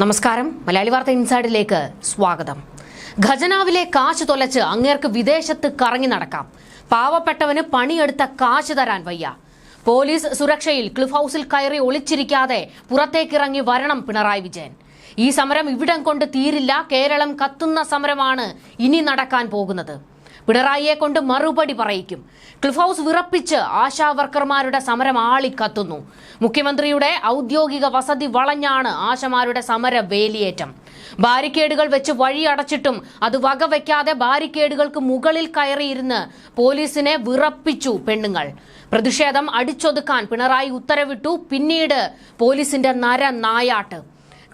നമസ്കാരം. മലയാളി വാർത്ത ഇൻസൈഡിലേക്ക് സ്വാഗതം. ഖജനാവിലെ കാശ് തൊലച്ച് അങ്ങേർക്ക് വിദേശത്ത് കറങ്ങി നടക്കാം. പാവപ്പെട്ടവന് പണിയെടുത്ത കാശ് തരാൻ വയ്യ. പോലീസ് സുരക്ഷയിൽ ക്ലിഫ് ഹൗസിൽ കയറി ഒളിച്ചിരിക്കാതെ പുറത്തേക്കിറങ്ങി വരണം പിണറായി വിജയൻ. ഈ സമരം ഇവിടം കൊണ്ട് തീരില്ല. കേരളം കത്തുന്ന സമരമാണ് ഇനി നടക്കാൻ പോകുന്നത്. പിണറായിയെ കൊണ്ട് മറുപടി പറയിക്കും. ക്ലിഫ് ഹൗസ് വിറപ്പിച്ച് ആശാ വർക്കർമാരുടെ സമരം ആളിക്കത്തുന്നു. മുഖ്യമന്ത്രിയുടെ ഔദ്യോഗിക വസതി വളഞ്ഞാണ് ആശമാരുടെ സമര വേലിയേറ്റം ബാരിക്കേഡുകൾ വെച്ച് വഴി അടച്ചിട്ടും അത് വകവെക്കാതെ ബാരിക്കേഡുകൾക്ക് മുകളിൽ കയറിയിരുന്ന് പോലീസിനെ വിറപ്പിച്ചു പെണ്ണുങ്ങൾ. പ്രതിഷേധം അടിച്ചൊതുക്കാൻ പിണറായി ഉത്തരവിട്ടു പിന്നീട് പോലീസിന്റെ നര നായാട്ട്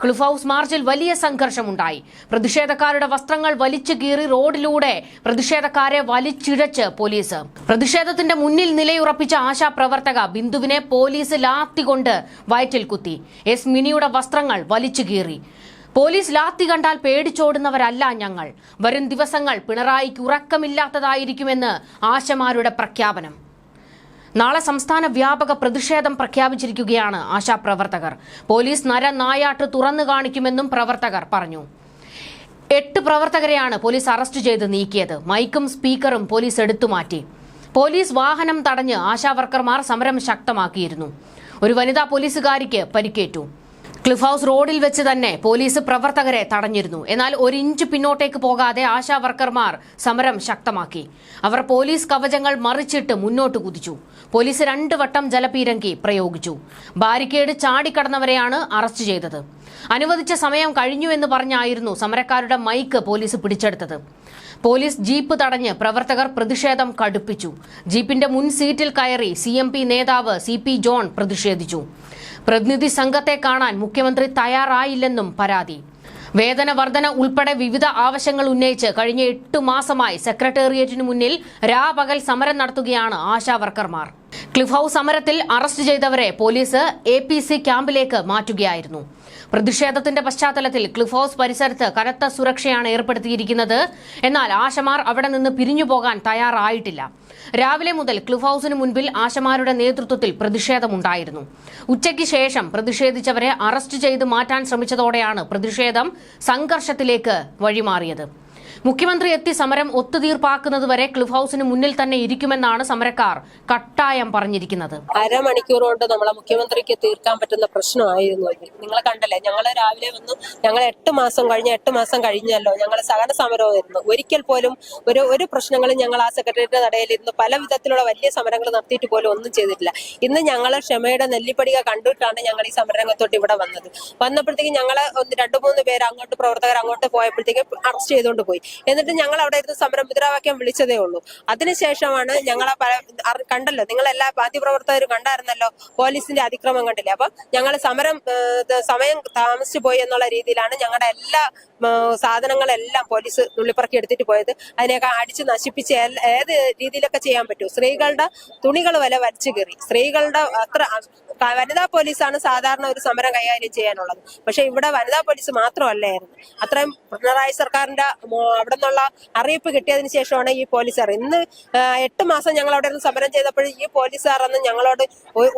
ക്ലിഫ് ഹൌസ് മാർച്ചിൽ വലിയ സംഘർഷമുണ്ടായി. പ്രതിഷേധക്കാരുടെ വസ്ത്രങ്ങൾ വലിച്ചു കീറി റോഡിലൂടെ പ്രതിഷേധക്കാരെ വലിച്ചിഴച്ച് പോലീസ്. പ്രതിഷേധത്തിന്റെ മുന്നിൽ നിലയുറപ്പിച്ച ആശാപ്രവർത്തക ബിന്ദുവിനെ പോലീസ് ലാത്തികൊണ്ട് വയറ്റിൽ കുത്തി. എസ് മിനിയുടെ വസ്ത്രങ്ങൾ വലിച്ചു കീറി. പോലീസ് ലാത്തി കണ്ടാൽ പേടിച്ചോടുന്നവരല്ല ഞങ്ങൾ. വരും ദിവസങ്ങൾ പിണറായിക്ക് ഉറക്കമില്ലാത്തതായിരിക്കുമെന്ന് ആശമാരുടെ പ്രഖ്യാപനം. നാളെ സംസ്ഥാന വ്യാപക പ്രതിഷേധം പ്രഖ്യാപിച്ചിരിക്കുകയാണ് ആശാപ്രവർത്തകർ. പോലീസ് നരനായാട്ട് തുറന്നു കാണിക്കുമെന്നും പ്രവർത്തകർ പറഞ്ഞു. എട്ട് പ്രവർത്തകരെയാണ് പോലീസ് അറസ്റ്റ് ചെയ്ത് നീക്കിയത്. മൈക്കും സ്പീക്കറും പോലീസ് എടുത്തുമാറ്റി പോലീസ് വാഹനം തടഞ്ഞ് ആശാവർക്കർമാർ സമരം ശക്തമാക്കിയിരുന്നു. ഒരു വനിതാ പോലീസുകാരിക്ക് പരിക്കേറ്റു. ക്ലിഫ് ഹൌസ് റോഡിൽ വെച്ച് തന്നെ പോലീസ് പ്രവർത്തകരെ തടഞ്ഞിരുന്നു. എന്നാൽ ഒരു ഇഞ്ച് പിന്നോട്ടേക്ക് പോകാതെ ആശാ വർക്കർമാർ സമരം ശക്തമാക്കി. അവർ പോലീസ് കവചങ്ങൾ മറിച്ചിട്ട് മുന്നോട്ട് കുതിച്ചു. പോലീസ് രണ്ട് വട്ടം ജലപീരങ്കി പ്രയോഗിച്ചു. ബാരിക്കേഡ് ചാടിക്കടന്നവരെയാണ് അറസ്റ്റ് ചെയ്തത്. അനുവദിച്ച സമയം കഴിഞ്ഞു എന്ന് പറഞ്ഞായിരുന്നു സമരക്കാരുടെ മൈക്ക് പോലീസ് പിടിച്ചെടുത്തത്. പോലീസ് ജീപ്പ് തടഞ്ഞ് പ്രവർത്തകർ പ്രതിഷേധം കടുപ്പിച്ചു. ജീപ്പിന്റെ മുൻ സീറ്റിൽ കയറി സി നേതാവ് സി ജോൺ പ്രതിഷേധിച്ചു. പ്രതിനിധി സംഘത്തെ കാണാൻ മുഖ്യമന്ത്രി തയ്യാറായില്ലെന്നും പരാതി. വേതന വർധന ഉൾപ്പെടെ വിവിധ ആവശ്യങ്ങൾ ഉന്നയിച്ച് കഴിഞ്ഞ എട്ട് മാസമായി സെക്രട്ടേറിയറ്റിനു മുന്നിൽ രാപകൽ സമരം നടത്തുകയാണ് ആശാ വർക്കർമാർ. ക്ലിഫ് ഹൌസ് സമരത്തിൽ അറസ്റ്റ് ചെയ്തവരെ പോലീസ് എ ക്യാമ്പിലേക്ക് മാറ്റുകയായിരുന്നു. പ്രതിഷേധത്തിന്റെ പശ്ചാത്തലത്തിൽ ക്ലിഫ് ഹൌസ് പരിസരത്ത് കനത്ത സുരക്ഷയാണ് ഏർപ്പെടുത്തിയിരിക്കുന്നത്. എന്നാൽ ആശമാർ അവിടെ നിന്ന് പിരിഞ്ഞു പോകാൻ തയ്യാറായിട്ടില്ല. രാവിലെ മുതൽ ക്ലിഫ് ഹൌസിന് മുൻപിൽ ആശമാരുടെ നേതൃത്വത്തിൽ പ്രതിഷേധമുണ്ടായിരുന്നു. ഉച്ചയ്ക്ക് ശേഷം പ്രതിഷേധിച്ചവരെ അറസ്റ്റ് ചെയ്ത് മാറ്റാൻ ശ്രമിച്ചതോടെയാണ് പ്രതിഷേധം സംഘർഷത്തിലേക്ക് വഴിമാറിയത്. മുഖ്യമന്ത്രി എത്തി സമരം ഒത്തുതീർപ്പാക്കുന്നതുവരെ ക്ലിഫ് ഹൌസിന് മുന്നിൽ തന്നെ ഇരിക്കുമെന്നാണ് സമരക്കാർ കട്ടായം പറഞ്ഞിരിക്കുന്നത്. അരമണിക്കൂർ കൊണ്ട് നമ്മളെ മുഖ്യമന്ത്രിക്ക് തീർക്കാൻ പറ്റുന്ന പ്രശ്നമായിരുന്നു നിങ്ങൾ കണ്ടല്ലേ? ഞങ്ങൾ രാവിലെ വന്നു ഞങ്ങൾ എട്ട് മാസം കഴിഞ്ഞ എട്ട് മാസം കഴിഞ്ഞല്ലോ ഞങ്ങൾ സഹന സമരമായിരുന്നു ഒരിക്കൽ പോലും ഒരു ഒരു പ്രശ്നങ്ങളും ഞങ്ങൾ ആ സെക്രട്ടേറിയറ്റ് ഇരുന്ന് പല വിധത്തിലുള്ള വലിയ സമരങ്ങൾ നടത്തിയിട്ട് പോലും ഒന്നും ചെയ്തിട്ടില്ല. ഇന്ന് ഞങ്ങൾ ക്ഷമയുടെ നെല്ലിപ്പടിക കണ്ടിട്ടാണ് ഞങ്ങൾ ഈ സമരരംഗത്തോട്ട് ഇവിടെ വന്നത്. വന്നപ്പോഴത്തേക്ക് ഞങ്ങൾ ഒന്ന് രണ്ട് മൂന്ന് പേര് അങ്ങോട്ട് പ്രവർത്തകർ അങ്ങോട്ട് പോയപ്പോഴത്തേക്ക് അറസ്റ്റ് ചെയ്തുകൊണ്ട് പോയി. എന്നിട്ട് ഞങ്ങൾ അവിടെ ഇരുന്ന് സമരം മുദ്രാവാക്യം വിളിച്ചതേ ഉള്ളൂ. അതിനുശേഷമാണ് ഞങ്ങളെ കണ്ടല്ലോ നിങ്ങൾ എല്ലാ മാധ്യമപ്രവർത്തകരും കണ്ടായിരുന്നല്ലോ പോലീസിന്റെ അതിക്രമം കണ്ടില്ലേ? അപ്പൊ ഞങ്ങൾ സമരം സമയം താമസിച്ചു പോയി എന്നുള്ള രീതിയിലാണ് ഞങ്ങളുടെ എല്ലാ സാധനങ്ങളെല്ലാം പോലീസ് നുള്ളിപ്പറക്കി എടുത്തിട്ട് പോയത്. അതിനെയൊക്കെ അടിച്ച് നശിപ്പിച്ച് ഏത് രീതിയിലൊക്കെ ചെയ്യാൻ പറ്റൂ? സ്ത്രീകളുടെ തുണികൾ വരെ വലിച്ചു കീറി. സ്ത്രീകളുടെ അത്ര വനിതാ പോലീസാണ് സാധാരണ ഒരു സമരം കൈകാര്യം ചെയ്യാനുള്ളത്. പക്ഷെ ഇവിടെ വനിതാ പോലീസ് മാത്രമല്ലായിരുന്നു. അത്രയും പിണറായി സർക്കാരിന്റെ അവിടെ നിന്നുള്ള അറിയിപ്പ് കിട്ടിയതിന് ശേഷമാണ് ഈ പോലീസുകാർ ഇന്ന് എട്ട് മാസം ഞങ്ങൾ അവിടെ നിന്ന് സമരം ചെയ്തപ്പോൾ ഈ പോലീസുകാരൊന്നും ഞങ്ങളോട്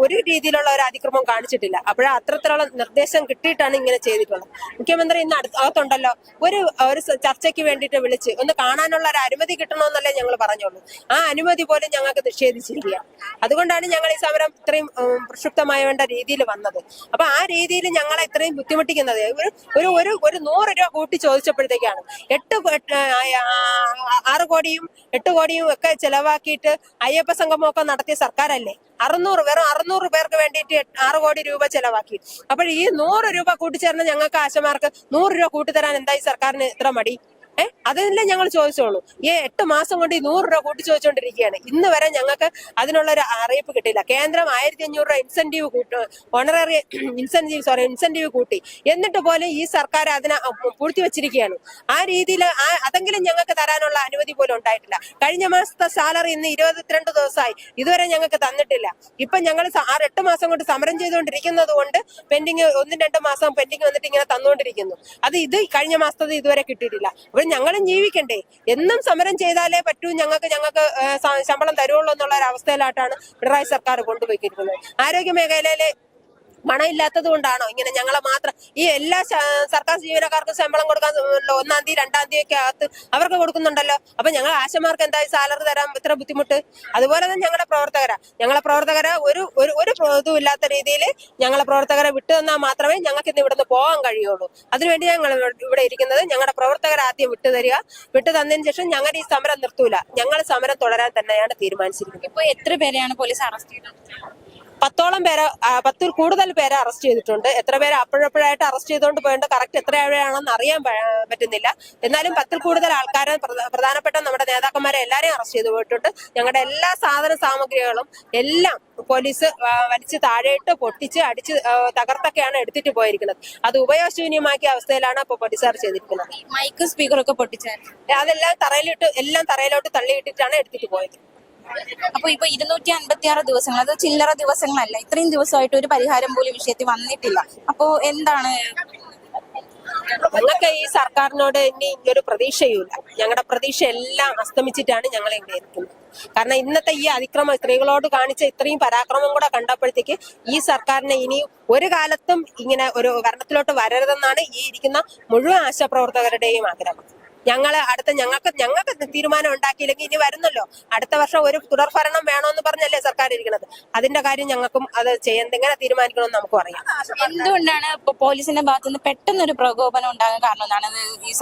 ഒരു രീതിയിലുള്ള ഒരു അതിക്രമം കാണിച്ചിട്ടില്ല. അപ്പോഴേ അത്രത്തിലുള്ള നിർദ്ദേശം കിട്ടിയിട്ടാണ് ഇങ്ങനെ ചെയ്തിട്ടുള്ളത്. മുഖ്യമന്ത്രി ഇന്ന് അകത്തുണ്ടല്ലോ. ഒരു ഒരു ചർച്ചയ്ക്ക് വേണ്ടിയിട്ട് വിളിച്ച് ഒന്ന് കാണാനുള്ള ഒരു അനുമതി കിട്ടണമെന്നല്ലേ ഞങ്ങൾ പറഞ്ഞോളൂ ആ അനുമതി പോലും ഞങ്ങൾക്ക് നിഷേധിച്ചിരിക്കുക അതുകൊണ്ടാണ് ഞങ്ങൾ ഈ സമരം ഇത്രയും പ്രക്ഷുബ്ധമായ വേണ്ട രീതിയിൽ വന്നത്. അപ്പൊ ആ രീതിയിൽ ഞങ്ങളെ ഇത്രയും ബുദ്ധിമുട്ടിക്കുന്നത്. ഒരു ഒരു ഒരു നൂറ് രൂപ കൂട്ടി ചോദിച്ചപ്പോഴത്തേക്കാണ്. എട്ട് ആറ് കോടിയും എട്ട് കോടിയും ഒക്കെ ചെലവാക്കിയിട്ട് അയ്യപ്പ സംഗമമൊക്കെ നടത്തിയ സർക്കാരല്ലേ? അറുന്നൂറ് വെറും അറുന്നൂറ് പേർക്ക് വേണ്ടിയിട്ട് ആറ് കോടി രൂപ ചെലവാക്കി. അപ്പോൾ ഈ നൂറ് രൂപ കൂട്ടിച്ചേർന്ന് ഞങ്ങൾക്ക് ആശമാർക്ക് നൂറ് രൂപ കൂട്ടിത്തരാൻ എന്തായി സർക്കാരിന് ഇത്ര മടി? ഏഹ് അതെല്ലാം ഞങ്ങൾ ചോദിച്ചോളൂ. ഈ എട്ട് മാസം കൊണ്ട് ഈ നൂറ് രൂപ കൂട്ടി ചോദിച്ചുകൊണ്ടിരിക്കുകയാണ് ഇന്ന് വരെ ഞങ്ങൾക്ക് അതിനുള്ള ഒരു അറിയിപ്പ് കിട്ടിയില്ല. കേന്ദ്രം ആയിരത്തി അഞ്ഞൂറ് രൂപ ഇൻസെന്റീവ് കൂട്ടി ഓണററി ഇൻസെന്റീവ് സോറി ഇൻസെന്റീവ് കൂട്ടി. എന്നിട്ട് പോലും ഈ സർക്കാർ അതിനെ പൂഴ്ത്തി വെച്ചിരിക്കുകയാണ്. ആ രീതിയിൽ അതെങ്കിലും ഞങ്ങൾക്ക് തരാനുള്ള അനുമതി പോലും ഉണ്ടായിട്ടില്ല. കഴിഞ്ഞ മാസത്തെ സാലറി ഇന്ന് ഇരുപത്തിരണ്ട് ദിവസമായി. ഇതുവരെ ഞങ്ങൾക്ക് തന്നിട്ടില്ല. ഇപ്പൊ ഞങ്ങൾ ആറ് എട്ട് മാസം കൊണ്ട് സമരം ചെയ്തുകൊണ്ടിരിക്കുന്നത് കൊണ്ട് പെൻഡിങ് ഒന്നും രണ്ടും മാസം പെൻഡിങ് വന്നിട്ട് ഇങ്ങനെ തന്നുകൊണ്ടിരിക്കുന്നു. അത് ഇത് കഴിഞ്ഞ മാസത്തത് ഇതുവരെ കിട്ടിയിട്ടില്ല. അപ്പോൾ ഞങ്ങളും ജീവിക്കണ്ടേ. എന്നും സമരം ചെയ്താലേ പറ്റൂ ഞങ്ങൾക്ക് ഞങ്ങൾക്ക് ശമ്പളം തരുള്ളൂ എന്നുള്ള ഒരു അവസ്ഥയിലായിട്ടാണ് പിണറായി സർക്കാർ കൊണ്ടുപോയിരിക്കുന്നത് ആരോഗ്യ മേഖലയിലെ മണം ഇല്ലാത്തത് കൊണ്ടാണോ? ഇങ്ങനെ ഞങ്ങളെ മാത്രം ഈ എല്ലാ സർക്കാർ ജീവനക്കാർക്ക് ശമ്പളം കൊടുക്കാൻ. ഒന്നാം തീയതി രണ്ടാം തീയതി ഒക്കെ അകത്ത് അവർക്ക് കൊടുക്കുന്നുണ്ടല്ലോ. അപ്പൊ ഞങ്ങൾ ആശമാർക്ക് എന്തായി? സാലറി തരാൻ ഇത്ര ബുദ്ധിമുട്ട്. അതുപോലെ തന്നെ ഞങ്ങളുടെ പ്രവർത്തകരാ. ഞങ്ങളെ പ്രവർത്തകരെ ഒരു ഒരു ഒരു ഇതും ഇല്ലാത്ത രീതിയിൽ ഞങ്ങളെ പ്രവർത്തകരെ വിട്ടു തന്നാൽ മാത്രമേ ഞങ്ങൾക്ക് ഇന്ന് ഇവിടുന്ന് പോകാൻ കഴിയുള്ളൂ. അതിനുവേണ്ടി ഞങ്ങൾ ഇവിടെ ഇരിക്കുന്നത് ഞങ്ങളുടെ പ്രവർത്തകരെ ആദ്യം വിട്ടു തരിക. വിട്ടു തന്നതിന് ശേഷം ഞങ്ങളുടെ ഈ സമരം നിർത്തൂല. ഞങ്ങൾ സമരം തുടരാൻ തന്നെയാണ് തീരുമാനിച്ചിരിക്കുന്നത്. ഇപ്പൊ എത്ര പേരെയാണ് പോലീസ് അറസ്റ്റ് ചെയ്തത്? പത്തോളം പേരെ പത്തിൽ കൂടുതൽ പേരെ അറസ്റ്റ് ചെയ്തിട്ടുണ്ട്. എത്ര പേരെ അപ്പോഴപ്പോഴായിട്ട് അറസ്റ്റ് ചെയ്തുകൊണ്ട് പോയിട്ട് കറക്റ്റ് എത്ര എവിടെയാണെന്ന് അറിയാൻ പറ്റുന്നില്ല. എന്നാലും പത്തിൽ കൂടുതൽ ആൾക്കാരെ പ്രധ- പ്രധാനപ്പെട്ട നമ്മുടെ നേതാക്കന്മാരെ എല്ലാവരെയും അറസ്റ്റ് ചെയ്തു പോയിട്ടുണ്ട്. ഞങ്ങളുടെ എല്ലാ സാധന സാമഗ്രികളും എല്ലാം പോലീസ് വലിച്ച് താഴെയിട്ട് പൊട്ടിച്ച് അടിച്ച് തകർത്തൊക്കെയാണ് എടുത്തിട്ട് പോയിരിക്കുന്നത്. അത് ഉപയോഗശൂന്യമാക്കിയ അവസ്ഥയിലാണ് ഇപ്പോൾ പോലീസുകാർ ചെയ്തിരിക്കുന്നത്. മൈക്ക് സ്പീക്കറൊക്കെ പൊട്ടിച്ചായിരുന്നു. അതെല്ലാം തറയിലിട്ട് എല്ലാം തറയിലോട്ട് തള്ളിയിട്ടിട്ടാണ് എടുത്തിട്ട് പോയത്. അപ്പൊ ഇപ്പൊ ഇരുന്നൂറ്റി അൻപത്തി ആറ് ദിവസങ്ങൾ അത് ചില്ലറ ദിവസങ്ങളല്ല ഇത്രയും ദിവസമായിട്ട് ഒരു പരിഹാരം പോലും വിഷയത്തിൽ വന്നിട്ടില്ല. അപ്പോ എന്താണ്? ഞങ്ങൾക്ക് ഈ സർക്കാരിനോട് ഇനി ഇനിയൊരു പ്രതീക്ഷയുമില്ല. ഞങ്ങളുടെ പ്രതീക്ഷ എല്ലാം അസ്തമിച്ചിട്ടാണ് ഞങ്ങൾ ഇവിടെ ഇരിക്കുന്നത്. കാരണം ഇന്നത്തെ ഈ അതിക്രമം സ്ത്രീകളോട് കാണിച്ച ഇത്രയും പരാക്രമം കൂടെ കണ്ടപ്പോഴത്തേക്ക് ഈ സർക്കാരിനെ ഇനി ഒരു കാലത്തും ഇങ്ങനെ ഒരു ഭരണത്തിലോട്ട് വരരുതെന്നാണ് ഈ ഇരിക്കുന്ന മുഴുവൻ ആശാപ്രവർത്തകരുടെയും ആഗ്രഹം. ഞങ്ങൾ അടുത്ത ഞങ്ങൾക്ക് ഞങ്ങൾക്ക് തീരുമാനം ഉണ്ടാക്കിയില്ലെങ്കിൽ ഇനി വരുന്നല്ലോ. അടുത്ത വർഷം ഒരു തുടർഭരണം വേണമെന്ന് പറഞ്ഞല്ലേ സർക്കാർ ഇരിക്കുന്നത് അതിന്റെ കാര്യം ഞങ്ങൾക്കും അത് ചെയ്യാൻ എങ്ങനെ തീരുമാനിക്കണമെന്ന് നമുക്കും അറിയാം എന്തുകൊണ്ടാണ് പോലീസിന്റെ ഭാഗത്തുനിന്ന് പെട്ടെന്നൊരു പ്രകോപനം ഉണ്ടാകാൻ കാരണം എന്നാണ് ഈ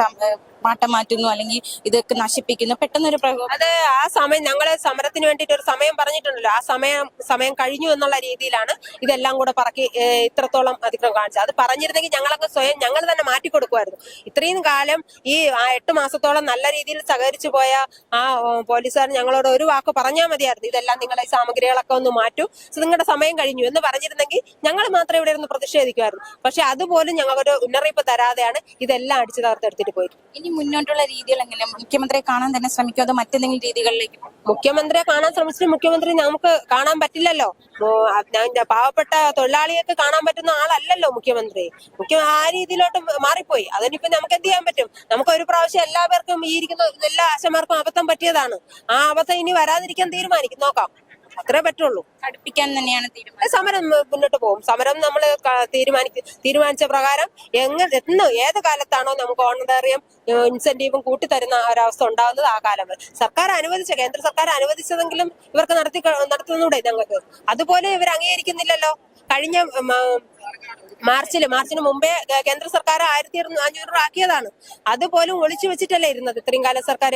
ഏഹ് മാറ്റുന്നു അല്ലെങ്കിൽ ഇതൊക്കെ നശിപ്പിക്കുന്നു. പെട്ടെന്നൊരു അത് ആ സമയം ഞങ്ങൾ സമരത്തിന് വേണ്ടിയിട്ട് ഒരു സമയം പറഞ്ഞിട്ടുണ്ടല്ലോ. ആ സമയം സമയം കഴിഞ്ഞു എന്നുള്ള രീതിയിലാണ് ഇതെല്ലാം കൂടെ പറക്കി ഇത്രത്തോളം അതിക്രമം കാണിച്ചത്. അത് പറഞ്ഞിരുന്നെങ്കിൽ ഞങ്ങളൊക്കെ സ്വയം ഞങ്ങൾ തന്നെ മാറ്റി കൊടുക്കുമായിരുന്നു. ഇത്രയും കാലം ഈ ആ എട്ട് മാസത്തോളം നല്ല രീതിയിൽ സഹകരിച്ചു പോയ ആ പോലീസുകാർ ഞങ്ങളോട് ഒരു വാക്ക് പറഞ്ഞാൽ മതിയായിരുന്നു. ഇതെല്ലാം നിങ്ങളെ ഈ സാമഗ്രികളൊക്കെ ഒന്ന് മാറ്റൂ. നിങ്ങളുടെ സമയം കഴിഞ്ഞു എന്ന് പറഞ്ഞിരുന്നെങ്കിൽ ഞങ്ങൾ മാത്രമേ ഇവിടെ ഇരുന്ന് പ്രതിഷേധിക്കുമായിരുന്നു. പക്ഷെ അതുപോലും ഞങ്ങൾക്കൊരു മുന്നറിയിപ്പ് തരാതെയാണ് ഇതെല്ലാം അടിച്ചു തകർത്തെടുത്തിട്ട് പോയിരുന്നു ഇനി മുന്നോട്ടുള്ള രീതികൾ എങ്ങനെ മുഖ്യമന്ത്രിയെ കാണാൻ തന്നെ ശ്രമിക്കും അതോ മറ്റെന്തെങ്കിലും രീതികളിലേക്ക്? മുഖ്യമന്ത്രിയെ കാണാൻ ശ്രമിച്ചിട്ട് മുഖ്യമന്ത്രി നമുക്ക് കാണാൻ പറ്റില്ലല്ലോ. പാവപ്പെട്ട തൊഴിലാളിയൊക്കെ കാണാൻ പറ്റുന്ന ആളല്ലല്ലോ മുഖ്യമന്ത്രി. മുഖ്യ ആ രീതിയിലോട്ട് മാറിപ്പോയി. അതിനിപ്പോ നമുക്ക് എന്ത് ചെയ്യാൻ പറ്റും? നമുക്ക് ഒരു പ്രാവശ്യം എല്ലാവർക്കും ഈ ഇരിക്കുന്ന എല്ലാ ആശമാർക്കും അബദ്ധം പറ്റിയതാണ്. ആ അബദ്ധം ഇനി വരാതിരിക്കാൻ തീരുമാനിക്കും. നോക്കാം. അത്രേ പറ്റുള്ളൂ. കടുപ്പിക്കാൻ തന്നെയാണ് തീരുമാനം. സമരം മുന്നോട്ട് പോകും. സമരം നമ്മൾ തീരുമാനിക്ക തീരുമാനിച്ച പ്രകാരം എങ്ങനെ എന്ന് ഏത് കാലത്താണോ നമുക്ക് ഓണറേറിയം ഇൻസെന്റീവും കൂട്ടിത്തരുന്ന ഒരവസ്ഥ ഉണ്ടാകുന്നത് ആ കാലം. സർക്കാർ അനുവദിച്ച കേന്ദ്ര സർക്കാർ അനുവദിച്ചതെങ്കിലും ഇവർക്ക് നടത്തി നടത്തുന്നൂടെ ഞങ്ങൾക്ക്? അതുപോലെ ഇവർ അംഗീകരിക്കുന്നില്ലല്ലോ. കഴിഞ്ഞ മാർച്ചിൽ മാർച്ചിൽ മാർച്ചിന് മുമ്പേ കേന്ദ്ര സർക്കാർ ആയിരത്തി അഞ്ഞൂറ് രൂപ ആക്കിയതാണ്. അതുപോലും ഒളിച്ചു വെച്ചിട്ടല്ലേ ഇരുന്നത് ഇത്രയും കാലം സർക്കാർ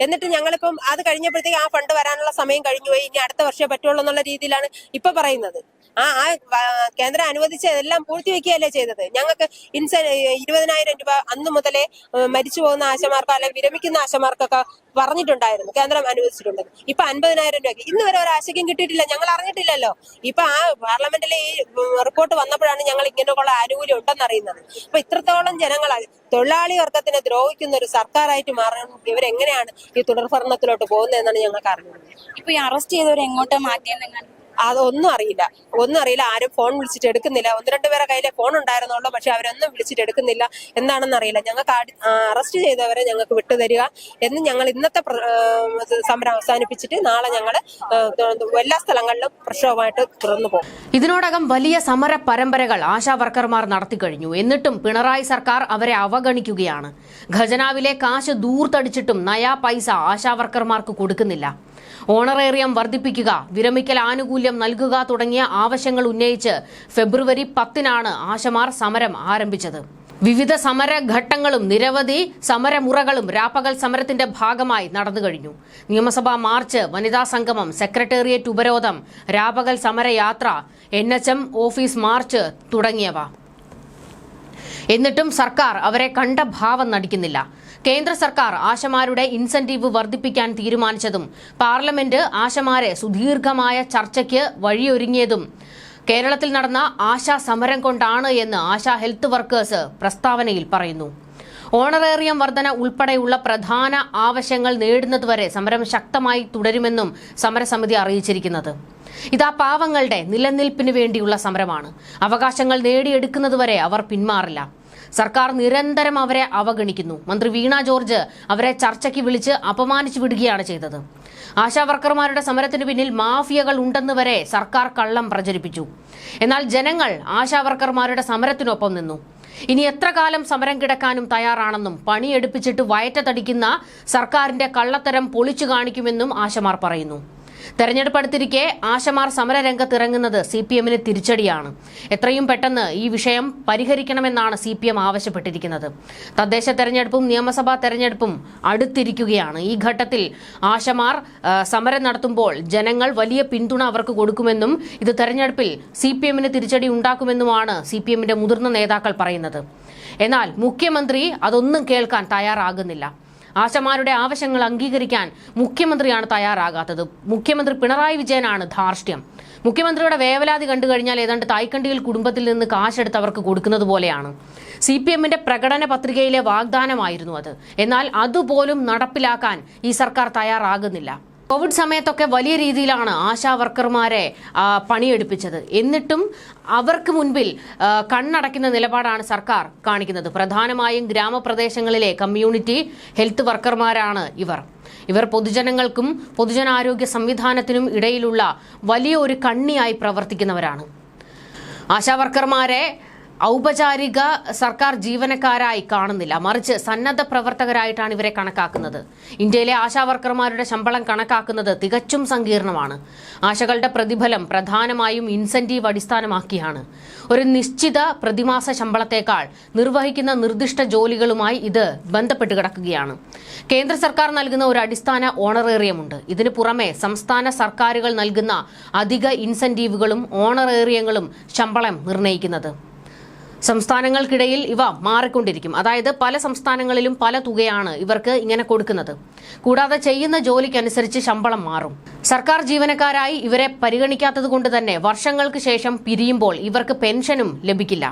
എന്നിട്ട് ഞങ്ങളിപ്പം അത് കഴിഞ്ഞപ്പോഴത്തേക്ക് ആ ഫണ്ട് വരാനുള്ള സമയം കഴിഞ്ഞുപോയി ഇനി അടുത്ത വർഷമേ പറ്റുള്ളൂ എന്നുള്ള രീതിയിലാണ് ഇപ്പൊ പറയുന്നത്. ആ ആ കേന്ദ്രം കേന്ദ്രം അനുവദിച്ചതെല്ലാം പൂഴ്ത്തിവെക്കുകയല്ലേ ചെയ്തത്? ഞങ്ങൾക്ക് ഇൻസ ഇരുപതിനായിരം രൂപ അന്ന് മുതലേ മരിച്ചു പോകുന്ന ആശമാർക്ക് അല്ലെങ്കിൽ വിരമിക്കുന്ന ആശമാർക്കൊക്കെ പറഞ്ഞിട്ടുണ്ടായിരുന്നു. കേന്ദ്രം അനുവദിച്ചിട്ടുണ്ട്. ഇപ്പൊ അൻപതിനായിരം രൂപ. ഇന്ന് വരെ ഒരു ആശയ്ക്കും കിട്ടിയിട്ടില്ല. ഞങ്ങൾ അറിഞ്ഞിട്ടില്ലല്ലോ. ഇപ്പൊ ആ പാർലമെന്റിലെ ഈ റിപ്പോർട്ട് വന്നപ്പോഴാണ് ഞങ്ങൾ ഇങ്ങനെയുള്ള ആനുകൂല്യം ഉണ്ടെന്ന് അറിയുന്നത്. അപ്പൊ ഇത്രത്തോളം ജനങ്ങൾ തൊഴിലാളി വർഗത്തിനെ ദ്രോഹിക്കുന്ന ഒരു സർക്കാരായിട്ട് മാറാൻ ഇവരെങ്ങനെയാണ് ഈ തുടർഭരണത്തിലോട്ട് പോകുന്നതെന്നാണ് ഞങ്ങൾക്ക് അറിഞ്ഞത് ഇപ്പൊ ഈ അറസ്റ്റ് ചെയ്തവരെ എങ്ങോട്ടാ മാറ്റിയെന്നെങ്ങാനും അതൊന്നും അറിയില്ല. ഒന്നും അറിയില്ല. ആരും ഫോൺ വിളിച്ചിട്ട് എടുക്കുന്നില്ല. ഒന്ന് രണ്ട് പേരെ കയ്യിലെ ഫോൺ ഉണ്ടായിരുന്നുള്ളൂ. പക്ഷെ അവരൊന്നും വിളിച്ചിട്ട് എടുക്കുന്നില്ല. എന്താണെന്ന് അറിയില്ല. ഞങ്ങൾക്ക് അറസ്റ്റ് ചെയ്തവരെ ഞങ്ങൾക്ക് വിട്ടുതരിക. എന്ന് ഞങ്ങൾ ഇന്നത്തെ സമരം അവസാനിപ്പിച്ചിട്ട് നാളെ ഞങ്ങൾ എല്ലാ സ്ഥലങ്ങളിലും പ്രക്ഷോഭമായിട്ട് തുറന്നു പോകും. ഇതിനോടകം വലിയ സമര പരമ്പരകൾ ആശാ വർക്കർമാർ നടത്തിക്കഴിഞ്ഞു എന്നിട്ടും പിണറായി സർക്കാർ അവരെ അവഗണിക്കുകയാണ്. ഖജനാവിലെ കാശ് ദൂർത്തടിച്ചിട്ടും നയാ പൈസ ആശാ വർക്കർമാർക്ക് കൊടുക്കുന്നില്ല. ഓണറേറിയം വർദ്ധിപ്പിക്കുക വിരമിക്കൽ ആനുകൂല്യം നൽകുക തുടങ്ങിയ ആവശ്യങ്ങൾ ഉന്നയിച്ച് ഫെബ്രുവരി പത്തിനാണ് ആശമാർ സമരം ആരംഭിച്ചത്. വിവിധ സമരഘട്ടങ്ങളും നിരവധി സമരമുറകളും രാപ്പകൽ സമരത്തിന്റെ ഭാഗമായി നടന്നു കഴിഞ്ഞു. നിയമസഭാ മാർച്ച് വനിതാ സംഗമം സെക്രട്ടേറിയറ്റ് ഉപരോധം രാപ്പകൽ സമരയാത്ര എൻ ഓഫീസ് മാർച്ച് തുടങ്ങിയവ. എന്നിട്ടും സർക്കാർ അവരെ കണ്ട ഭാവം നടിക്കുന്നില്ല. കേന്ദ്ര സർക്കാർ ആശമാരുടെ ഇൻസെന്റീവ് വർദ്ധിപ്പിക്കാൻ തീരുമാനിച്ചതും പാർലമെന്റ് ആശമാരെ സുദീർഘമായ ചർച്ചയ്ക്ക് വഴിയൊരുങ്ങിയതും കേരളത്തിൽ നടന്ന ആശാ സമരം കൊണ്ടാണ് എന്ന് ആശാ ഹെൽത്ത് വർക്കേഴ്സ് പ്രസ്താവനയിൽ പറയുന്നു. ഓണറേറിയം വർധന ഉൾപ്പെടെയുള്ള പ്രധാന ആവശ്യങ്ങൾ നേടുന്നതുവരെ സമരം ശക്തമായി തുടരുമെന്നും സമരസമിതി അറിയിച്ചിരിക്കുന്നത്. ഇതാ പാവങ്ങളുടെ നിലനിൽപ്പിന് വേണ്ടിയുള്ള സമരമാണ്. അവകാശങ്ങൾ നേടിയെടുക്കുന്നതുവരെ അവർ പിന്മാറില്ല. സർക്കാർ നിരന്തരം അവരെ അവഗണിക്കുന്നു. മന്ത്രി വീണ ജോർജ് അവരെ ചർച്ചയ്ക്ക് വിളിച്ച് അപമാനിച്ചു വിടുകയാണ് ചെയ്തത്. ആശാവർക്കർമാരുടെ സമരത്തിന് പിന്നിൽ മാഫിയകൾ ഉണ്ടെന്ന് വരെ സർക്കാർ കള്ളം പ്രചരിപ്പിച്ചു. എന്നാൽ ജനങ്ങൾ ആശാവർക്കർമാരുടെ സമരത്തിനൊപ്പം നിന്നു. ഇനി എത്ര കാലം സമരം കിടക്കാനും തയ്യാറാണെന്നും പണിയെടുപ്പിച്ചിട്ട് വയറ്റത്തടിക്കുന്ന സർക്കാരിന്റെ കള്ളത്തരം പൊളിച്ചു കാണിക്കുമെന്നും ആശമാർ പറയുന്നു. തെരഞ്ഞെടുപ്പ് അടുത്തിരിക്കെ ആശമാർ സമരരംഗത്തിറങ്ങുന്നത് സി പി എമ്മിന് തിരിച്ചടിയാണ്. എത്രയും പെട്ടെന്ന് ഈ വിഷയം പരിഹരിക്കണമെന്നാണ് സി പി എം ആവശ്യപ്പെട്ടിരിക്കുന്നത്. തദ്ദേശ തെരഞ്ഞെടുപ്പും നിയമസഭാ തെരഞ്ഞെടുപ്പും അടുത്തിരിക്കുകയാണ്. ഈ ഘട്ടത്തിൽ ആശമാർ സമരം നടത്തുമ്പോൾ ജനങ്ങൾ വലിയ പിന്തുണ അവർക്ക് കൊടുക്കുമെന്നും ഇത് തെരഞ്ഞെടുപ്പിൽ സി പി എമ്മിന് തിരിച്ചടി ഉണ്ടാക്കുമെന്നുമാണ് സി പി എമ്മിന്റെ മുതിർന്ന നേതാക്കൾ പറയുന്നത്. എന്നാൽ മുഖ്യമന്ത്രി അതൊന്നും കേൾക്കാൻ തയ്യാറാകുന്നില്ല. ആശമാരുടെ ആവശ്യങ്ങൾ അംഗീകരിക്കാൻ മുഖ്യമന്ത്രിയാണ് തയ്യാറാകാത്തത്. മുഖ്യമന്ത്രി പിണറായി വിജയനാണ് ധാർഷ്ട്യം. മുഖ്യമന്ത്രിയുടെ വേവലാതി കണ്ടു കഴിഞ്ഞാൽ ഏതാണ്ട് തായ്ക്കണ്ടിയിൽ കുടുംബത്തിൽ നിന്ന് കാശെടുത്ത് അവർക്ക് കൊടുക്കുന്നത് പോലെയാണ്. സി പി എമ്മിന്റെ പ്രകടന പത്രികയിലെ വാഗ്ദാനമായിരുന്നു അത്. എന്നാൽ അതുപോലും നടപ്പിലാക്കാൻ ഈ സർക്കാർ തയ്യാറാകുന്നില്ല. കോവിഡ് സമയത്തൊക്കെ വലിയ രീതിയിലാണ് ആശാ വർക്കർമാരെ പണിയെടുപ്പിച്ചത്. എന്നിട്ടും അവർക്ക് മുൻപിൽ കണ്ണടയ്ക്കുന്ന നിലപാടാണ് സർക്കാർ കാണിക്കുന്നത്. പ്രധാനമായും ഗ്രാമപ്രദേശങ്ങളിലെ കമ്മ്യൂണിറ്റി ഹെൽത്ത് വർക്കർമാരാണ് ഇവർ. ഇവർ പൊതുജനങ്ങൾക്കും പൊതുജനാരോഗ്യ സംവിധാനത്തിനും ഇടയിലുള്ള വലിയ ഒരു കണ്ണിയായി പ്രവർത്തിക്കുന്നവരാണ്. ആശാവർക്കർമാരെ ഔപചാരിക സർക്കാർ ജീവനക്കാരായി കാണുന്നില്ല. മറിച്ച് സന്നദ്ധ പ്രവർത്തകരായിട്ടാണ് ഇവരെ കണക്കാക്കുന്നത്. ഇന്ത്യയിലെ ആശാവർക്കർമാരുടെ ശമ്പളം കണക്കാക്കുന്നത് തികച്ചും സങ്കീർണമാണ്. ആശകളുടെ പ്രതിഫലം പ്രധാനമായും ഇൻസെന്റീവ് അടിസ്ഥാനമാക്കിയാണ്. ഒരു നിശ്ചിത പ്രതിമാസ ശമ്പളത്തേക്കാൾ നിർവഹിക്കുന്ന നിർദ്ദിഷ്ട ജോലികളുമായി ഇത് ബന്ധപ്പെട്ട് കിടക്കുകയാണ്. കേന്ദ്ര സർക്കാർ നൽകുന്ന ഒരു അടിസ്ഥാന ഓണറേറിയമുണ്ട്. ഇതിനു പുറമെ സംസ്ഥാന സർക്കാരുകൾ നൽകുന്ന അധിക ഇൻസെന്റീവുകളും ഓണറേറിയങ്ങളും ശമ്പളം നിർണയിക്കുന്നത് സംസ്ഥാനങ്ങൾക്കിടയിൽ ഇവ മാറിക്കൊണ്ടിരിക്കും. അതായത് പല സംസ്ഥാനങ്ങളിലും പല തുകയാണ് ഇവർക്ക് ഇങ്ങനെ കൊടുക്കുന്നത്. കൂടാതെ ചെയ്യുന്ന ജോലിക്കനുസരിച്ച് ശമ്പളം മാറും. സർക്കാർ ജീവനക്കാരായി ഇവരെ പരിഗണിക്കാത്തത് കൊണ്ട് തന്നെ വർഷങ്ങൾക്ക് ശേഷം പിരിയുമ്പോൾ ഇവർക്ക് പെൻഷനും ലഭിക്കില്ല.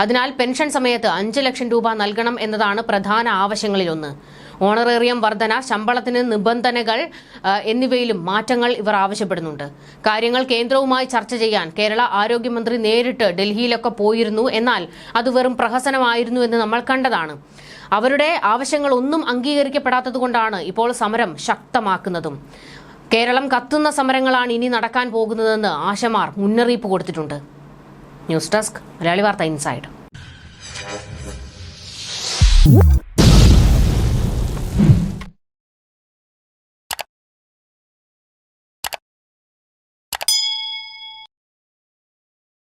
അതിനാൽ പെൻഷൻ സമയത്ത് അഞ്ച് ലക്ഷം രൂപ നൽകണം എന്നതാണ് പ്രധാന ആവശ്യങ്ങളിലൊന്ന്. ഓണറേറിയം വർധന ശമ്പളത്തിന് നിബന്ധനകൾ എന്നിവയിലും മാറ്റങ്ങൾ ഇവർ ആവശ്യപ്പെടുന്നുണ്ട്. കാര്യങ്ങൾ കേന്ദ്രവുമായി ചർച്ച ചെയ്യാൻ കേരള ആരോഗ്യമന്ത്രി നേരിട്ട് ഡൽഹിയിലൊക്കെ പോയിരുന്നു. എന്നാൽ അത് വെറും പ്രഹസനമായിരുന്നു എന്ന് നമ്മൾ കണ്ടതാണ്. അവരുടെ ആവശ്യങ്ങൾ ഒന്നും അംഗീകരിക്കപ്പെടാത്തതുകൊണ്ടാണ് ഇപ്പോൾ സമരം ശക്തമാക്കുന്നതും. കേരളം കത്തുന്ന സമരങ്ങളാണ് ഇനി നടക്കാൻ പോകുന്നതെന്ന് ആശമാർ മുന്നറിയിപ്പ് കൊടുത്തിട്ടുണ്ട്. ന്യൂസ് ഡെസ്ക് മലയാളി വാർത്ത ഇൻസൈഡ്.